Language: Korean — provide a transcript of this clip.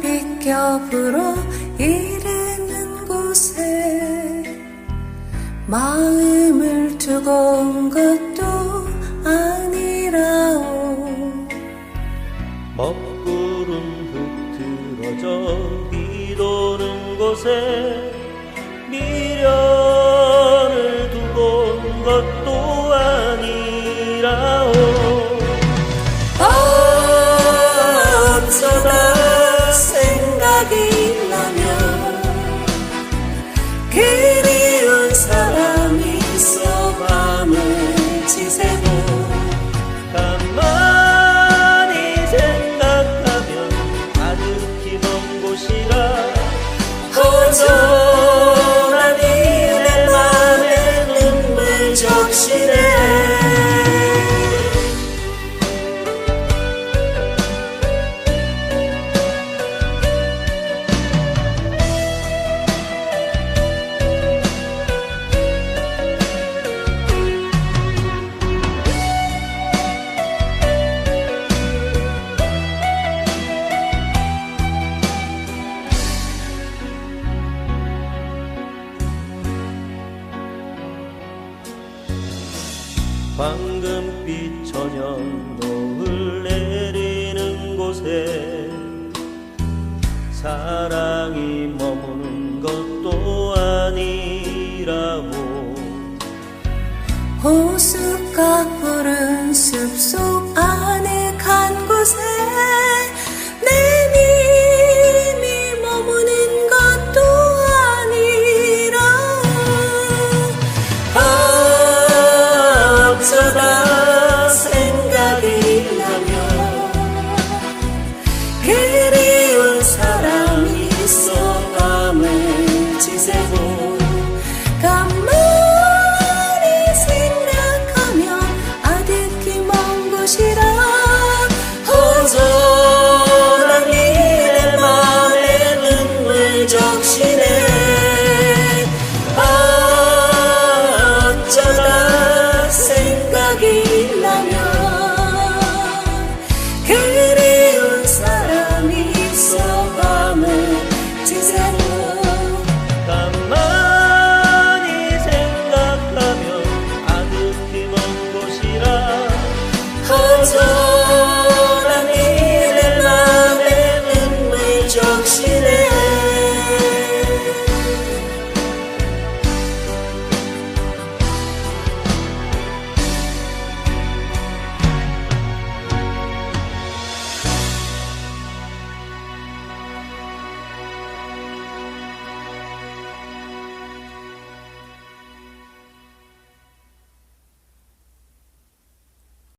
빗겨 불어 이르는 곳에 마음을 두고 온 것도 아니라오. 먹구름 흩어져 비 도는 곳에 미련을 두고 온 것도 아니라 황금빛 저녁 노을 내리는 곳에 사랑이 머무는 것도 아니라고. 호수가 푸른 숲속 안에